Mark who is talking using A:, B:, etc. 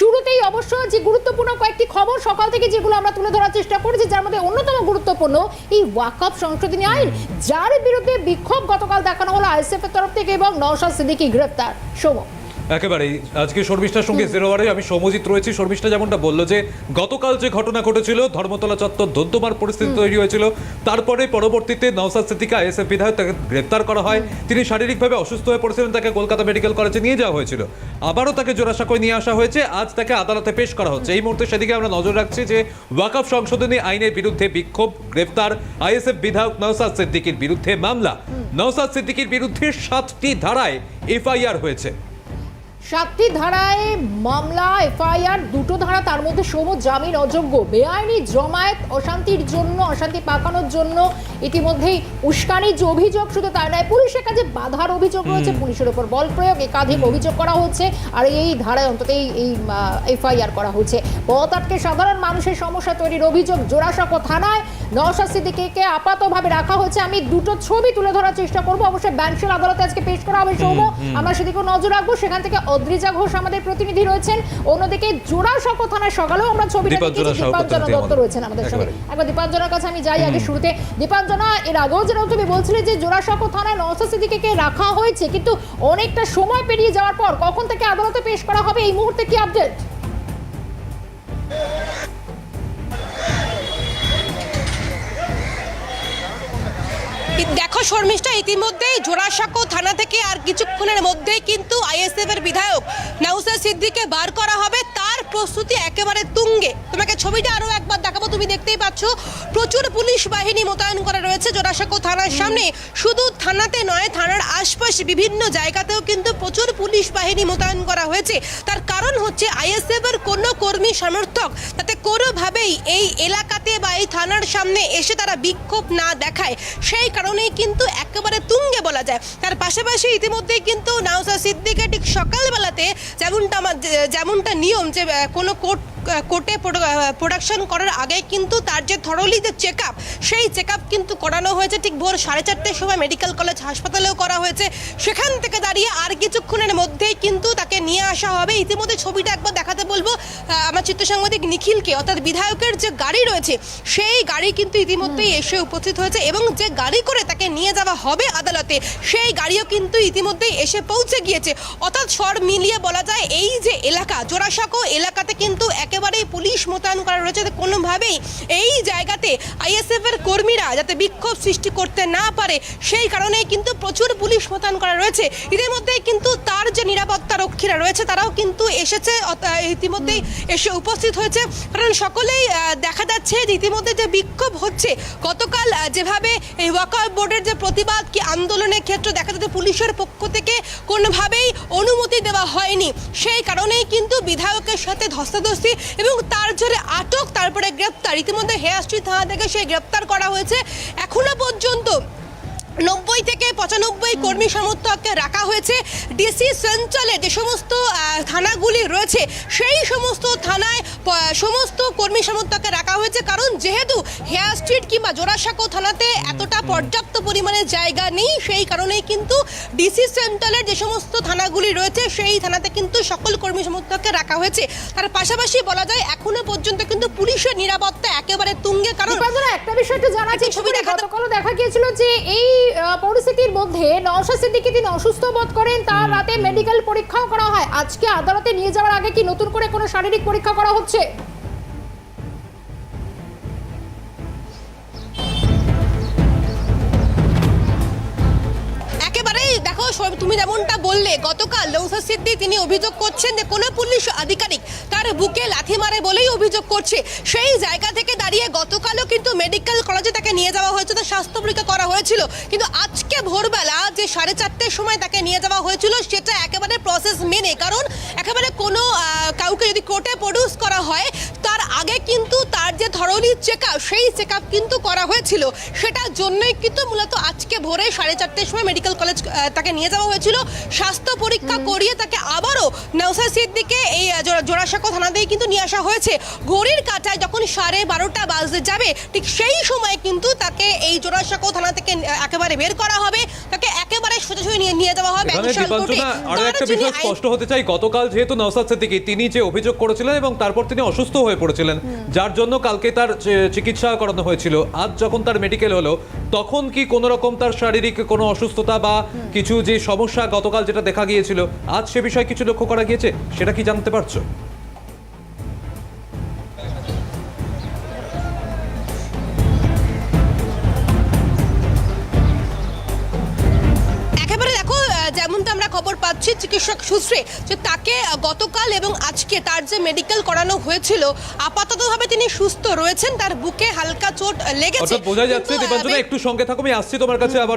A: শুরুতেই অবশ্য যে গুরুত্বপূর্ণ কয়েকটি খবর সকাল থেকে যেগুলো আমরা তুলে ধরার চেষ্টা করেছি, যার মধ্যে অন্যতম গুরুত্বপূর্ণ এই ওয়াকআপ সংশোধনী আইন, যার বিরুদ্ধে বিক্ষোভ গতকাল দেখানো হলো আইএসএফ এর তরফ থেকে এবং নওশাদ সিদ্দিকি গ্রেপ্তার। সোম
B: একেবারেই। আজকে শর্মিষ্ঠার সঙ্গে জেরোয়ারে আমি সমজিৎ রয়েছি। শর্মিষ্ঠা যেমনটা বলল যে গতকাল যে ঘটনা ঘটেছিল ধর্মতলা চত্বর দন্তমার পরিস্থিতি তৈরি হয়েছিল। তারপরে পরবর্তীতে নওসাদ সিদ্দিকা এসএফ বিধায়ক তাকে গ্রেপ্তার করা হয়। তিনি শারীরিকভাবে অসুস্থ হয়ে পড়েছিলেন তাকে কলকাতা মেডিকেল কলেজে নিয়ে যাওয়া হয়েছিল। আবারও তাকে জোড়াসাঁকোয় নিয়ে আসা হয়েছে। আজ তাকে আদালতে পেশ করা হচ্ছে। এই মুহূর্তে সেদিকে আমরা নজর রাখছি যে ওয়াকআপ সংশোধনী আইনের বিরুদ্ধে বিক্ষোভ গ্রেপ্তার আইএসএফ বিধায়ক নওসাদ সিদ্দিকির বিরুদ্ধে মামলা। নওসাদ সিদ্দিকির বিরুদ্ধে সাতটি ধারায় এফআইআর হয়েছে।
A: সাতটি ধারায় মামলা এফআইআর দুটো ধারা তার মধ্যে সম জামিন অযোগ্য। বেআইনি জমায়েত অশান্তির জন্য অশান্তি পাকানোর জন্য ইতিমধ্যেই উস্কানির যে অভিযোগ শুধু তাই নয় পুলিশের কাছে বাধার অভিযোগ রয়েছে পুলিশের ওপর বল প্রয়োগ একাধিক অভিযোগ করা হচ্ছে আর এই ধারায় অন্তত এই এই এফআইআর করা হচ্ছে। পথ আটকে সাধারণ মানুষের সমস্যা তৈরির অভিযোগ জোড়াসাঁকো থানায়। নওশাদ সিদ্দিকীকে আপাতভাবে রাখা হয়েছে আমি দুটো ছবি তুলে ধরার চেষ্টা করব। অবশ্যই ব্যাংশেল আদালতে আজকে পেশ করা হবে সৌম আমরা সেদিকেও নজর রাখব সেখান থেকে অদ্রিজা ঘোষ আমাদের প্রতিনিধি রয়েছেন। অন্যদিকে জোড়াসাঁকো থানায় সকালেও আমরা
B: ছবি
A: দেখেছি দীপাঞ্জনা দত্ত রয়েছেন আমাদের সঙ্গে।
B: একবার।
A: দীপাঞ্জনার কাছে আমি যাই আগে শুরুতে। দীপাঞ্জনা এর আগেও যেরকম তুমি বলছিলে যে জোড়াসাঁকো থানায় সিদ্দিকীকে রাখা হয়েছে কিন্তু অনেকটা সময় পেরিয়ে যাওয়ার পর কখন থেকে আদালতে পেশ করা হবে এই মুহূর্তে কি আপডেট
C: দেখো শর্মিষ্ঠা, ইতিমধ্যেই জোড়াসাঁকো থানা থেকে আর কিছুক্ষণের মধ্যেই কিন্তু আইএসএফ এর বিধায়ক নাউসা সিদ্দিকে বার করা হবে। প্রস্তুতি একেবারে তুঙ্গে। তোমাকে ছবিটা আরও একবার দেখাবো, তুমি দেখতেই পাচ্ছ। প্রচুর পুলিশ বাহিনী মোতায়েন করা রয়েছে জোড়াসাঁকো থানার সামনে। শুধু থানাতে নয়, থানার আশপাশে বিভিন্ন জায়গাতেও কিন্তু প্রচুর পুলিশ বাহিনী মোতায়েন করা হয়েছে। তার কারণ হচ্ছে আইএসএফ এর কোনো কর্মী সমর্থক তাতে কোনোভাবেই এই এলাকাতে বা এই থানার সামনে এসে তারা বিক্ষোভ না দেখায়। সেই কারণেই কিন্তু একেবারে তুঙ্গে বলা যায়। তার পাশাপাশি ইতিমধ্যেই কিন্তু নাউসা সিদ্দিকে ঠিক সকালবেলাতে যেমনটা আমার যেমনটা নিয়ম যে কোনো কোর্ট কোর্টে প্রোডাকশন করার আগে কিন্তু তার যে থরলি যে চেক আপ সেই চেক আপ কিন্তু করানো হয়েছে। ঠিক ভোর সাড়ে চারটের সময় মেডিকেল কলেজ হাসপাতালেও করা হয়েছে। সেখান থেকে দাঁড়িয়ে আর কিছুক্ষণের মধ্যেই কিন্তু আসা হবে। ইতিমধ্যে ছবিটা একবার দেখাতে বলব। আমার চিত্র সাংবাদিক নিখিলকে অর্থাৎ বিধায়কের যে গাড়ি রয়েছে সেই গাড়ি কিন্তু ইতিমধ্যেই এসে উপস্থিত হয়েছে এবং যে গাড়ি করে তাকে নিয়ে যাওয়া হবে আদালতে সেই গাড়িও কিন্তু ইতিমধ্যেই এসে পৌঁছে গিয়েছে। অর্থাৎ স্বর মিলিয়ে বলা যায় এই যে এলাকা জোড়াসাঁকো এলাকাতে কিন্তু একেবারেই পুলিশ মোতায়েন করা রয়েছে। কোনোভাবেই এই জায়গাতে আইএসএফ এর কর্মীরা যাতে বিক্ষোভ সৃষ্টি করতে না পারে সেই কারণেই কিন্তু প্রচুর পুলিশ মোতায়েন করা রয়েছে। এদের মধ্যে কিন্তু তার যে নিরাপত্তা রক্ষীরা রয়েছে তারাও কিন্তু এসেছে ইতিমধ্যেই এসে উপস্থিত হয়েছে। কারণ সকলেই দেখা যাচ্ছে যে ইতিমধ্যে যে বিক্ষোভ হচ্ছে, গতকাল যেভাবে এই ওয়াকার বোর্ডের যে প্রতিবাদ কি আন্দোলনের ক্ষেত্রে দেখা যাচ্ছে পুলিশের পক্ষ থেকে কোনোভাবেই অনুমতি দেওয়া হয়নি। সেই কারণেই কিন্তু বিধায়কের সাথে ধস্তাধস্তি এবং তার জোরে আটক, তারপরে গ্রেপ্তার। ইতিমধ্যে হেয়ার স্ট্রিট থানা থেকে সেই গ্রেপ্তার করা হয়েছে। এখনও পর্যন্ত নব্বই থেকে পঁচানব্বই কর্মী সমর্থককে রাখা হয়েছে। ডিসি সেন্ট্রালে যে সমস্ত থানাগুলি রয়েছে, সেই সমস্ত থানায় সমস্ত কর্মী সমর্থককে রাখা হয়েছে কারণ যেহেতু হেয়ার স্ট্রিট কিংবা জোড়াসাঁকো থানাতে এতটা পর্যাপ্ত পরিমাণে জায়গা নেই সেই কারণেই কিন্তু ডিসি সেন্ট্রালের যে সমস্ত থানাগুলি রয়েছে সেই থানাতে কিন্তু সকল কর্মী সমর্থককে রাখা হয়েছে। তার পাশাপাশি বলা যায় এখনও পর্যন্ত কিন্তু পুলিশের নিরাপত্তা একেবারে তুঙ্গে কারণ
A: একটা বিষয় একটু জানা চাই
C: ছবি
A: গতকালও দেখা গিয়েছিল যে এই পরিস্থিতির মধ্যে নওশাদ সিদ্দিকী তিনি অসুস্থ বোধ করেন তার রাতে মেডিকেল পরীক্ষাও করা হয়। আজকে আদালতে নিয়ে যাওয়ার আগে কি নতুন করে কোনো শারীরিক পরীক্ষা করা হচ্ছে?
C: তুমি যেমনটা বললে, গতকাল লৌসা সিদ্দি তিনি অভিযোগ করছেন যে কোনো পুলিশ আধিকারিক তার বুকে লাথি মারে বলেই অভিযোগ করছে। সেই জায়গা থেকে দাঁড়িয়ে গতকালও কিন্তু মেডিকেল কলেজে তাকে নিয়ে যাওয়া হয়েছে তার স্বাস্থ্য পরীক্ষা করা হয়েছিল। কিন্তু আজকে ভোরবেলা যে সাড়ে চারটের সময় তাকে নিয়ে যাওয়া হয়েছিল সেটা একেবারে প্রসেস মেনে। কারণ একেবারে কোনো কাউকে যদি কোর্টে প্রডিউস করা হয় তার আগে কিন্তু তার যে ধরনের চেক সেই চেক কিন্তু করা হয়েছিল। সেটার জন্যই কিন্তু মূলত আজকে ভোরে সাড়ে চারটের সময় মেডিকেল কলেজ তাকে নিয়ে যাওয়া হয়েছিল। স্বাস্থ্য পরীক্ষা করিয়ে তাকে আবারও নওসাদ দিকে এই জোড়াসাঁকো থানাতেই কিন্তু নিয়ে আসা হয়েছে। ঘড়ির কাঁটায় যখন সাড়ে বারোটা বাজতে যাবে ঠিক সেই সময় কিন্তু তাকে এই জোড়াসাঁকো থানা থেকে একেবারে বের করা হবে। তাকে একেবারে সোজাসুজি নিয়ে নিয়ে যাওয়া বিশাল আরও
B: একটা বিষয় স্পষ্ট হতে চাই গতকাল যেহেতু নওসাদ সিদ্দিকী তিনি যে অভিযোগ করেছিলেন এবং তারপর তিনি অসুস্থ হয়ে পড়েছিলেন যার জন্য কালকে তার চিকিৎসা করানো হয়েছিল। আজ যখন তার মেডিকেল হলো তখন কি কোনো রকম তার শারীরিক কোনো অসুস্থতা বা কিছু যে সমস্যা গতকাল যেটা দেখা গিয়েছিল আজ সে বিষয়ে কিছু লক্ষ্য করা গিয়েছে? সেটা কি জানতে পারছ?
C: পাচ্ছি চিকিৎসক সূত্রে যে তাকে গতকাল এবং আজকে তার যে মেডিকেল করানো হয়েছিল আপাততভাবে তিনি সুস্থ রয়েছেন তার বুকে হালকা চোট লেগেছে।
B: বোঝা যাচ্ছে একটু সঙ্গে থাকো আমি আসছি তোমার কাছে আবার।